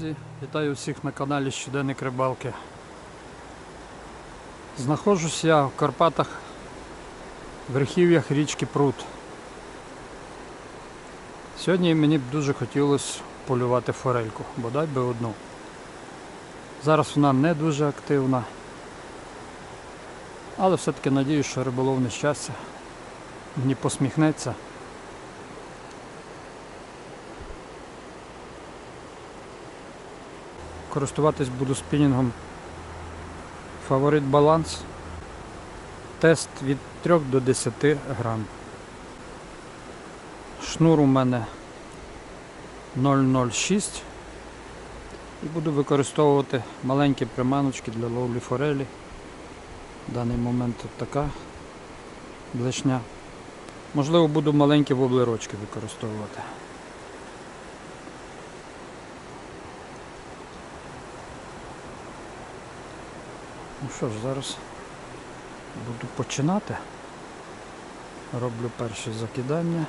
Друзі, вітаю всіх на каналі Щоденник Рибалки. Знаходжусь я в Карпатах, в верхів'ях річки Прут. Сьогодні мені б дуже хотілося полювати форельку, бодай би одну. Зараз вона не дуже активна, але все-таки надію, що риболовне щастя мені посміхнеться. Користуватись буду спінінгом Фаворит баланс. Тест від 3 до 10 грам. Шнур у мене 006 і буду використовувати маленькі приманочки для ловлі форелі. В даний момент така блешня. Можливо, буду маленькі воблерочки використовувати. Ну що ж, зараз буду починати. Роблю перше закидання.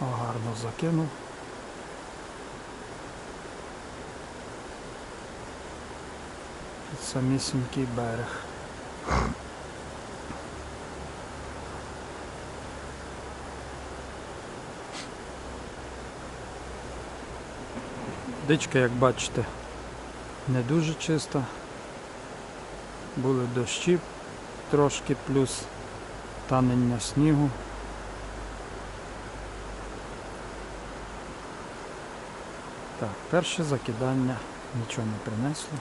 О, гарно закинув. Самісінький берег. Дичка, як бачите, не дуже чиста. Були дощі трошки, плюс танення снігу. Так, перше закидання нічого не принесло.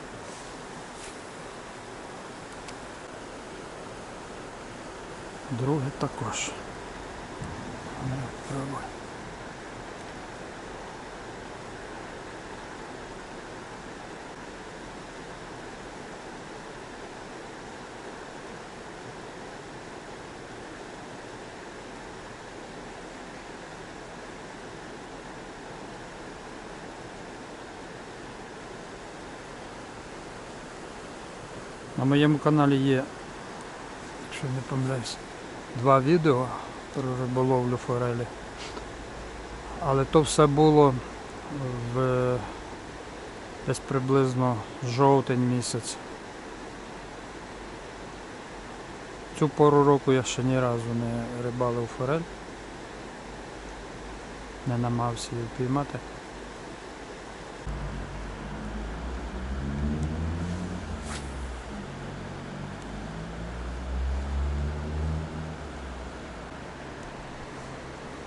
Друге також. Ну, пробуй. На моєму каналі є, якщо не помиляюсь, два відео про риболовлю форелі. Але то все було в десь приблизно жовтень місяць. Цю пору року я ще ні разу не рибалив форель. Не намагався її впіймати.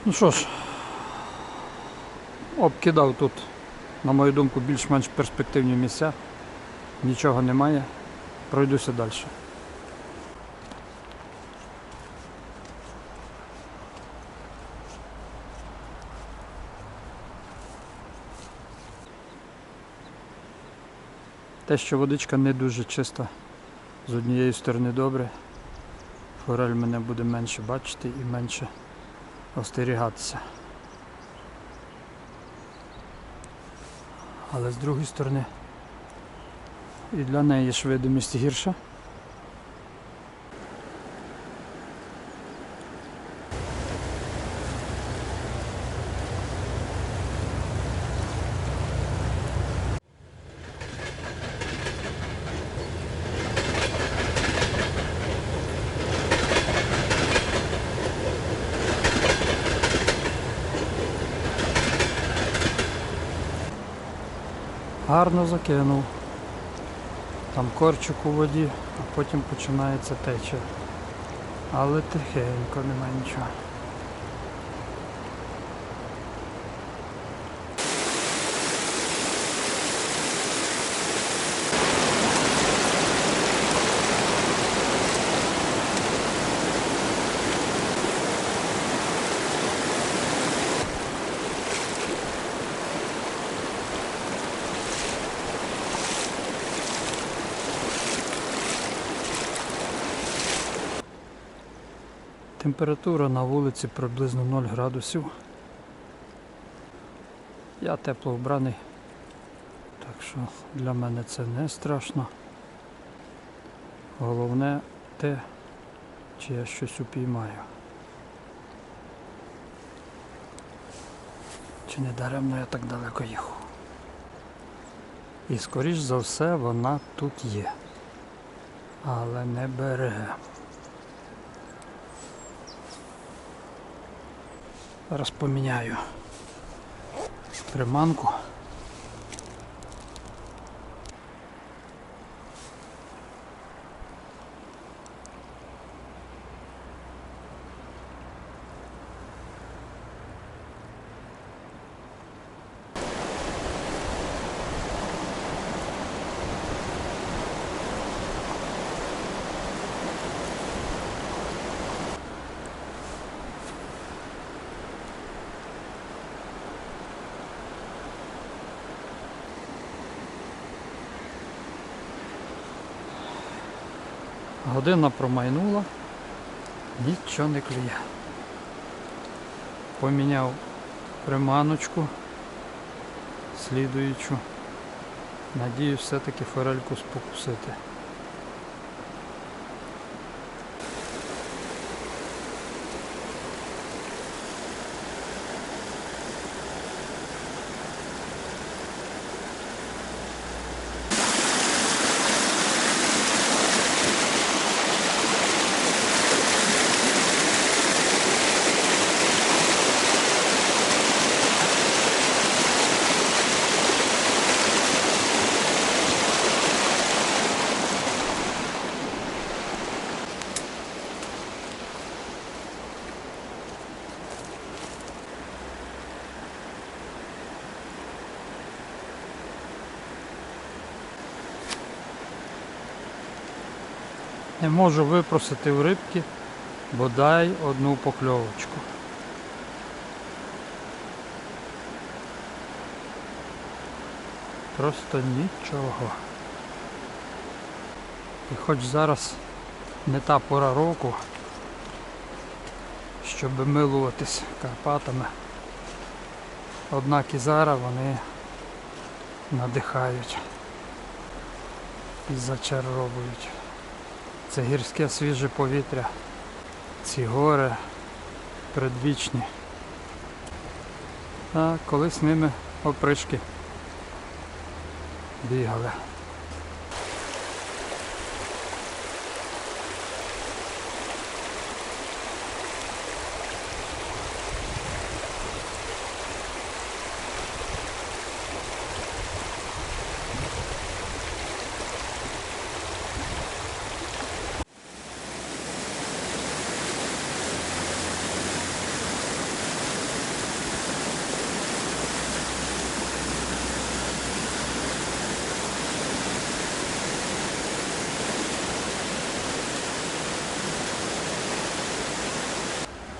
Ну що ж, обкидав тут, на мою думку, більш-менш перспективні місця. Нічого немає. Пройдуся далі. Те, що водичка не дуже чиста, з однієї сторони добре. Форель мене буде менше бачити і менше остерігатися. Але з другої сторони і для неї ж видимість гірша. Гарно закинув. Там корчик у воді, а потім починається течія. Але тихенько, немає нічого. Температура на вулиці приблизно 0 градусів. Я тепло вбраний, так що для мене це не страшно. Головне те, чи я щось упіймаю. Чи не даремно я так далеко їхав. І скоріш за все вона тут є. Але не бере. Зараз поміняю приманку. Година промайнула, нічого не клює. Поміняв приманочку слідуючу. Надію, все-таки форельку спокусити. Не можу випросити у рибки бодай одну покльовочку. Просто нічого. І хоч зараз не та пора року, щоб милуватись Карпатами, однак і зараз вони надихають і зачаровують. Це гірське свіже повітря, ці гори предвічні. А колись ними опришки бігали.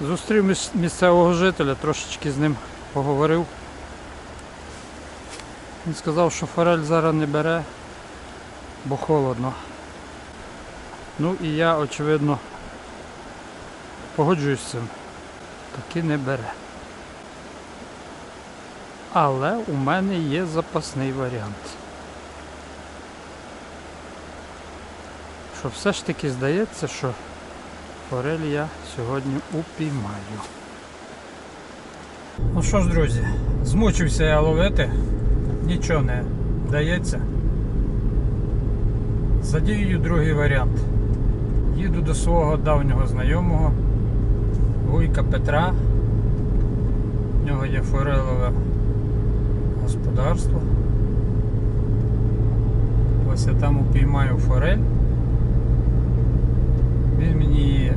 Зустрів місцевого жителя, трошечки з ним поговорив. Він сказав, що форель зараз не бере, бо холодно. Ну і я, очевидно, погоджуюсь з цим. Таки не бере. Але у мене є запасний варіант. Що все ж таки здається, що форель я сьогодні упіймаю. Ну що ж, друзі, змучився я ловити, нічого не вдається. Задіюю другий варіант. Їду до свого давнього знайомого Вуйка Петра. В нього є форелове господарство. Ось я там упіймаю форель. Він мені її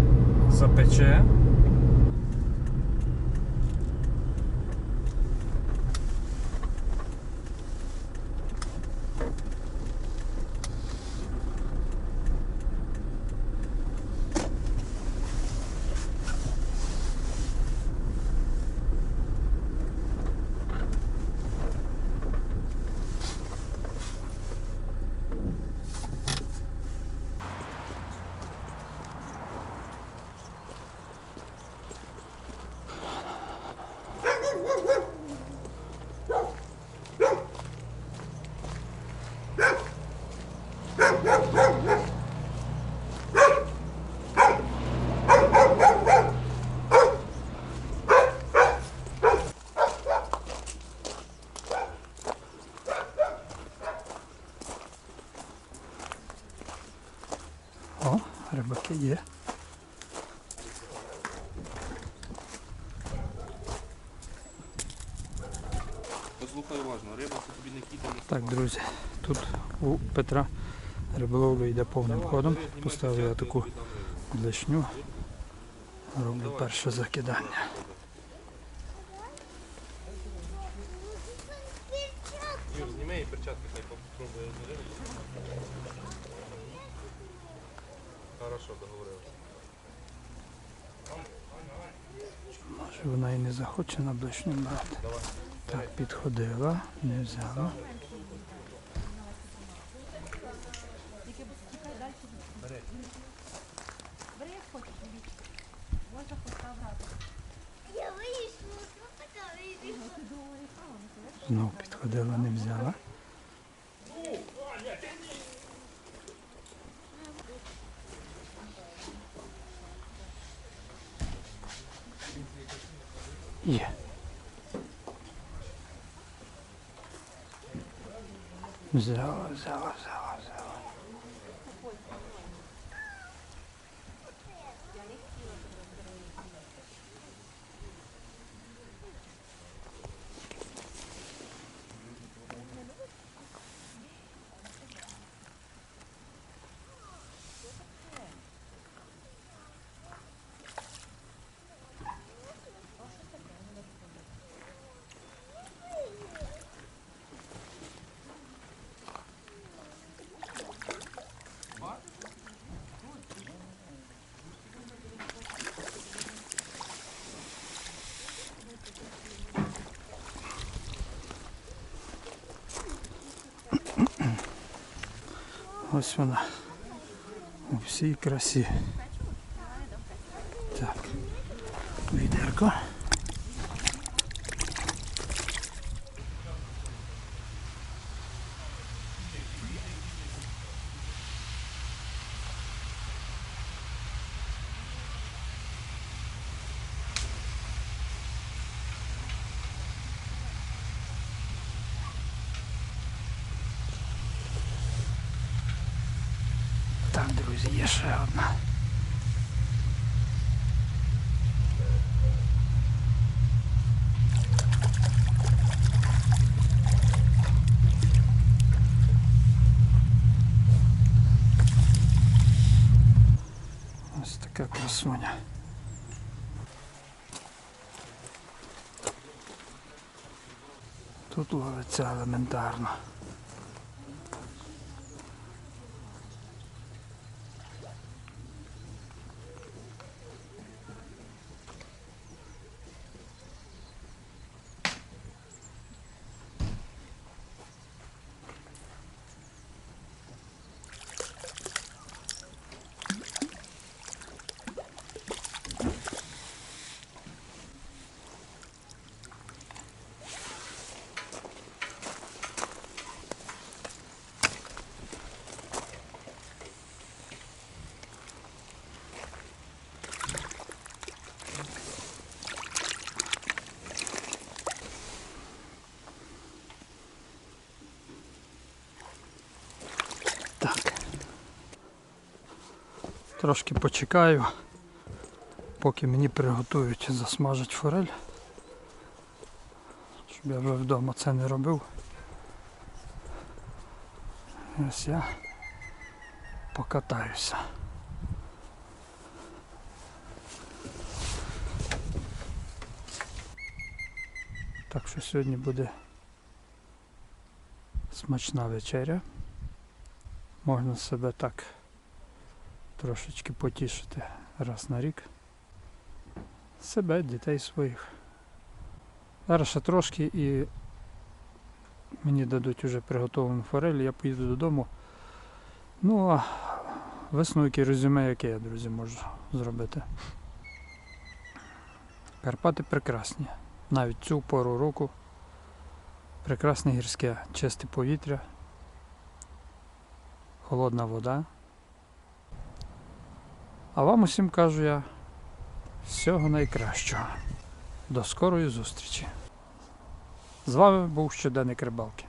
Рибаки є. Послухай уважно, риба це тобі не кидає. Так, друзі, тут у Петра риболовля йде повним ходом. Поставив я таку блешню. Роблю перше закидання. Юр, зніми і перчатки, хай попробує. Хорошо, договорилися. Може вона і не захоче на блешню брати. Так, підходила, не взяла. Бери як хочеш, дивіться. Можна поставити. Я вийшла? Знову підходила, не взяла. Є. Взяла, взяла. Ось вона. У всій красі. Так. Відерко. Так, друзі, є ще одна. Ось така красуня. Тут ловиться елементарно. Трошки почекаю, поки мені приготують засмажить форель. Щоб я вже вдома це не робив. Ось я покатаюся. Так що сьогодні буде смачна вечеря. Можна себе так трошечки потішити раз на рік. Себе, дітей своїх. Зараз ще трошки і мені дадуть уже приготовлену форель, я поїду додому. Ну а висновки резюме, яке я, друзі, можу зробити. Карпати прекрасні. Навіть цю пору року. Прекрасне гірське, чисте повітря холодна вода. А вам усім кажу я всього найкращого. До скорої зустрічі. З вами був щоденник рибалки.